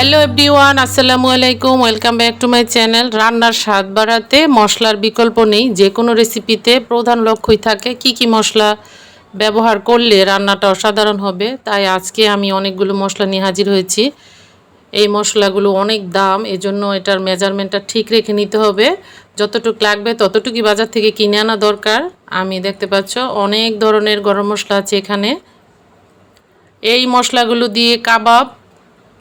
Hello everyone আসসালামু আলাইকুম welcome back to my channel রান্নার স্বাদ বাড়াতে মশলার বিকল্প নেই। যে কোনো রেসিপিতে প্রধান লক্ষ্যই থাকে কি কি মশলা ব্যবহার করলে রান্নাটা অসাধারণ হবে। তাই আজকে আমি অনেকগুলো মশলা নিয়ে হাজির হয়েছি। এই মশলাগুলো অনেক দাম, এজন্য এটার মেজারমেন্টটা ঠিক রেখে নিতে হবে। যতটুক লাগবে ততটুকুই বাজার থেকে কিনে আনা দরকার। আমি দেখতে পাচ্ছ অনেক ধরনের গরম মশলা আছে এখানে। এই মশলাগুলো দিয়ে কাবাব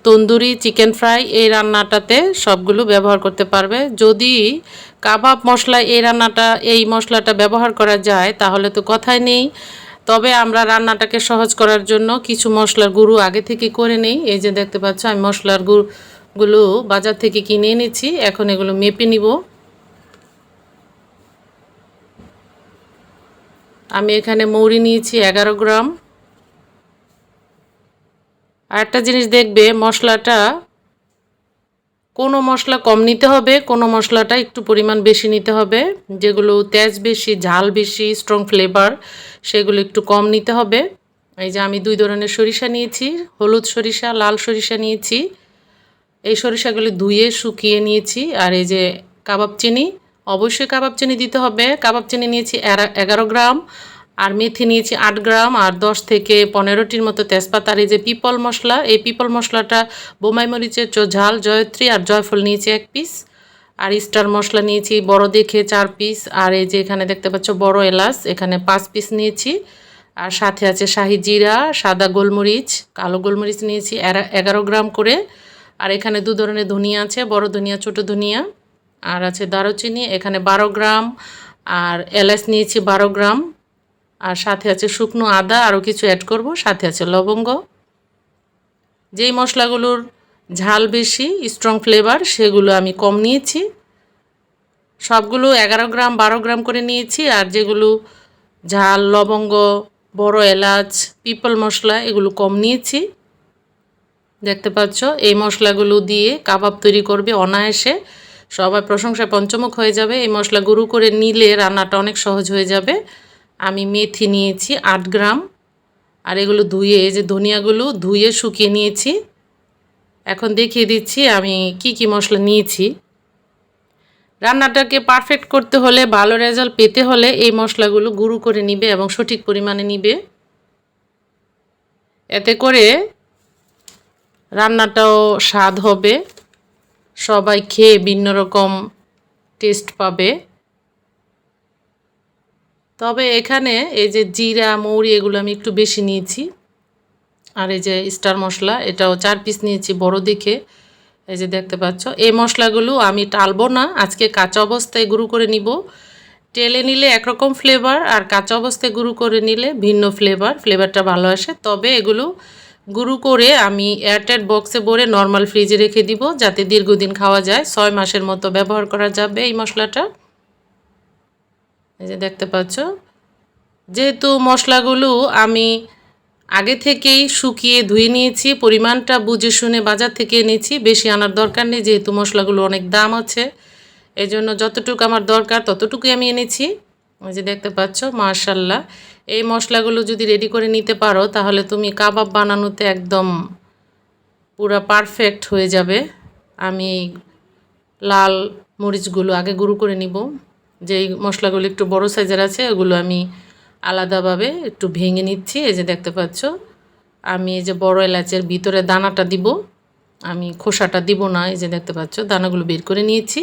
তন্দুরি চিকেন ফ্রাই এই রান্নাটাতে সবগুলো ব্যবহার করতে পারবে। যদি কাবাব মশলা এই রান্নাটা, এই মশলাটা ব্যবহার করা যায়, তাহলে তো কথাই নেই। তবে আমরা রান্নাটাকে সহজ করার জন্য কিছু মশলার গুঁড়ো আগে থেকে করে নেই। এই যে দেখতে পাচ্ছ, আমি মশলার গুঁড়োগুলো বাজার থেকে কিনে এনেছি। এখন এগুলো মেপে নিব। আমি এখানে মৌরি নিয়েছি এগারো গ্রাম। আর একটা জিনিস দেখবে, মশলাটা, কোনো মশলা কম নিতে হবে, কোনো মশলাটা একটু পরিমাণ বেশি নিতে হবে, যেগুলো তেজ বেশি, ঝাল বেশি স্ট্রং ফ্লেভার সেগুলো একটু কম নিতে হবে। এই যে আমি দুই ধরনের সরিষা নিয়েছি, হলুদ সরিষা, লাল সরিষা নিয়েছি। এই সরিষাগুলি ধুয়ে শুকিয়ে নিয়েছি, আর এই যে কাবাব চিনি, অবশ্যই কাবাব চিনি দিতে হবে। কাবাব চিনি নিয়েছি এগারো গ্রাম আর মেথি নিয়েছি আট গ্রাম আর দশ থেকে পনেরোটির মতো তেজপাতা। আর এই যে পিপল মশলা, এই পিপল মশলাটা বোমাই মরিচের ঝাল, জয়ত্রী আর জয়ফল নিয়েছি এক পিস। আর স্টার মশলা নিয়েছি বড় দেখে চার পিস। আর এই যে এখানে দেখতে পাচ্ছ বড় এলাচ, এখানে পাঁচ পিস নিয়েছি। আর সাথে আছে শাহি জিরা, সাদা গোলমরিচ, কালো গোলমরিচ নিয়েছি এগারো গ্রাম করে। আর এখানে দু ধরনের ধনিয়া আছে, বড় ধনিয়া, ছোট ধনিয়া। আর আছে দারুচিনি, এখানে বারো গ্রাম। আর এলাচ নিয়েছি বারো গ্রাম। আর সাথে আছে শুকনো আদা, আরও কিছু অ্যাড করব। সাথে আছে লবঙ্গ। যেই মশলাগুলোর ঝাল বেশি স্ট্রং ফ্লেভার সেগুলো আমি কম নিয়েছি। সবগুলো এগারো গ্রাম, বারো গ্রাম করে নিয়েছি। আর যেগুলো ঝাল, লবঙ্গ, বড় এলাচ, পিপল মশলা, এগুলো কম নিয়েছি। দেখতে পাচ্ছ, এই মশলাগুলো দিয়ে কাবাব তৈরি করবে অনায়াসে। সবাই প্রশংসায় পঞ্চমুখ হয়ে যাবে। এই মশলা গুঁড়ো করে নিলে রান্নাটা অনেক সহজ হয়ে যাবে। আমি মেথি নিয়েছি আট গ্রাম। আর এগুলো ধুয়ে যে ধনিয়াগুলো ধুয়ে শুকিয়ে নিয়েছি। এখন দেখিয়ে দিচ্ছি আমি কি কি মশলা নিয়েছি। রান্নাটাকে পারফেক্ট করতে হলে, ভালো রেজাল্ট পেতে হলে এই মশলাগুলো গুঁড়ো করে নিবে এবং সঠিক পরিমাণে নিবে। এতে করে রান্নাটাও স্বাদ হবে। সবাই খেয়ে ভিন্ন রকম টেস্ট পাবে। তবে এখানে এই যে জিরা, মৌরি এগুলো আমি একটু বেশি নিয়েছি। আর এই যে স্টার মশলা, এটাও চার পিস নিয়েছি বড় দেখে। এই যে দেখতে পাচ্ছ, এই মশলাগুলো আমি টালবো না, আজকে কাঁচা অবস্থায় গুঁড়ো করে নিব। টেলে নিলে একরকম ফ্লেভার আর কাঁচা অবস্থায় গুঁড়ো করে নিলে ভিন্ন ফ্লেভার ফ্লেভারটা ভালো আসে। তবে এগুলো গুঁড়ো করে আমি এয়ারটাইট বক্সে ভরে নর্মাল ফ্রিজে রেখে দিব, যাতে দীর্ঘদিন খাওয়া যায়। ছয় মাসের মতো ব্যবহার করা যাবে এই মশলাটা। এই যে দেখতে পাচ্ছ? যেহেতু মশলাগুলো আমি আগে থেকেই শুকিয়ে ধুয়ে নিয়েছি, পরিমাণটা বুঝে শুনে বাজার থেকে এনেছি, বেশি আনার দরকার নেই যেহেতু মশলাগুলো অনেক দাম আছে। এই জন্য যতটুকু আমার দরকার ততটুকুই আমি এনেছি। ওই যে দেখতে পাচ্ছ মার্শাল্লাহ এই মশলাগুলো যদি রেডি করে নিতে পারো, তাহলে তুমি কাবাব বানানোতে একদম পুরো পারফেক্ট হয়ে যাবে। আমি লাল মরিচগুলো আগে গুঁড়ো করে নিব। যেই মশলাগুলো একটু বড় সাইজের আছে, ওগুলো আমি আলাদাভাবে একটু ভেঙে নিচ্ছি। এই যে দেখতে পাচ্ছ, আমি এই যে বড় এলাচের ভিতরে দানাটা দিব। আমি খোসাটা দিব না, এই যে দেখতে পাচ্ছ, দানাগুলো বের করে নিয়েছি।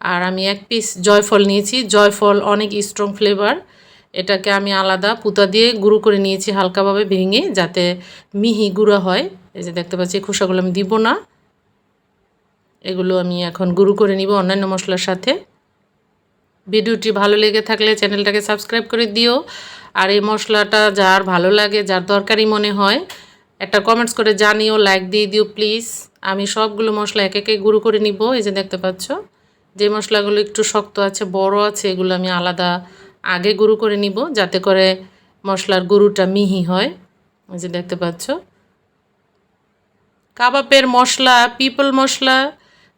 আর আমি এক পিস জয়ফল নিয়েছি। জয়ফল অনেক স্ট্রং ফ্লেভার এটাকে আমি আলাদা পুতা দিয়ে গুঁড়ো করে নিয়েছি হালকাভাবে ভেঙে, যাতে মিহি গুঁড়ো হয়। এই যে দেখতে পাচ্ছি খোসাগুলো আমি দিব না। এগুলো আমি এখন গুঁড়ো করে নিব অন্যান্য মশলার সাথে। ভিডিওটি ভালো লেগে থাকলে চ্যানেলটাকে সাবস্ক্রাইব করে দিও। আর এই মশলাটা যার ভালো লাগে, যার দরকারি মনে হয়, একটা কমেন্টস করে জানিও লাইক দিয়ে দিও প্লিজ আমি সবগুলো মশলা এক একে গুঁড়ো করে নিব, এই যে দেখতে পাচ্ছ। যে মশলাগুলো একটু শক্ত আছে, বড় আছে, এগুলো আমি আলাদা আগে গুঁড়ো করে নিব, যাতে করে মশলার গুঁড়োটা মিহি হয়। এই যে দেখতে পাচ্ছ। কাবাবের মশলা পিপল মশলা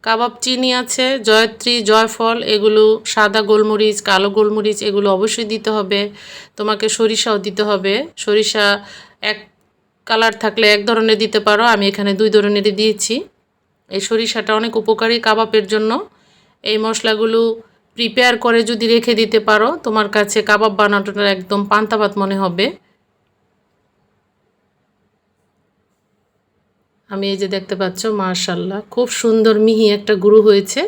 কাবাব চিনি আছে, জয়ত্রী, জয়ফল, এগুলো সাদা গোলমরিচ, কালো গোলমরিচ, এগুলো অবশ্যই দিতে হবে। তোমাকে সরিষাও দিতে হবে। সরিষা এক কালার থাকলে এক ধরনের দিতে পারো। আমি এখানে দুই ধরনেরই দিয়েছি। এই সরিষাটা অনেক উপকারী কাবাবের জন্য। এই মশলাগুলো প্রিপেয়ার করে যদি রেখে দিতে পারো, তোমার কাছে কাবাব বানানোটা একদম পান্তাবাত মনে হবে। আমি এই যে দেখতে পাচ্ছ মার্শাল্লাহ খুব সুন্দর মিহি একটা গুরু হয়েছে।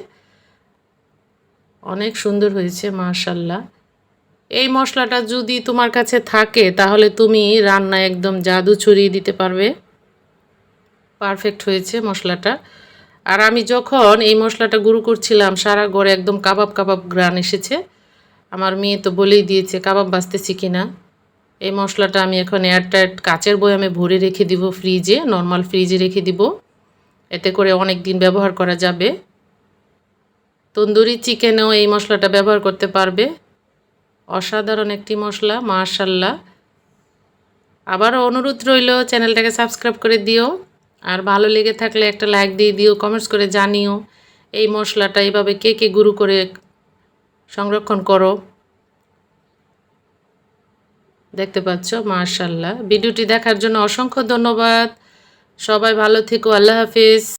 অনেক সুন্দর হয়েছে মার্শাল্লাহ এই মশলাটা যদি তোমার কাছে থাকে, তাহলে তুমি রান্না একদম জাদু ছড়িয়ে দিতে পারবে। পারফেক্ট হয়েছে মশলাটা। আর আমি যখন এই মশলাটা গুঁড়ো করছিলাম, সারা ঘরে একদম কাবাব কাবাব গ্রান এসেছে। আমার মেয়ে তো বলেই দিয়েছে, কাবাব বাঁচতেছি কিনা। এই মশলাটা আমি এখন এয়ারটাইট কাচের বয়ামে ভরে রেখে দিব ফ্রিজে নর্মাল ফ্রিজে রেখে দিব। এতে করে অনেক দিন ব্যবহার করা যাবে। তন্দুরি চিকেনেও এই মশলাটা ব্যবহার করতে পারবে। অসাধারণ একটি মশলা মাশাল্লাহ আবারও অনুরোধ রইল, চ্যানেলটাকে সাবস্ক্রাইব করে দিও। আর ভালো লেগে থাকলে একটা লাইক দিয়ে দিও কমেন্টস করে জানিও। এই মশলাটা এইভাবে কে কে গুঁড়ো করে সংরক্ষণ করো? দেখতে পাচ্ছ মার্শাল্লাহ ভিডিওটি দেখার জন্য অসংখ্য ধন্যবাদ। সবাই ভালো থেকো আল্লাহ হাফিজ।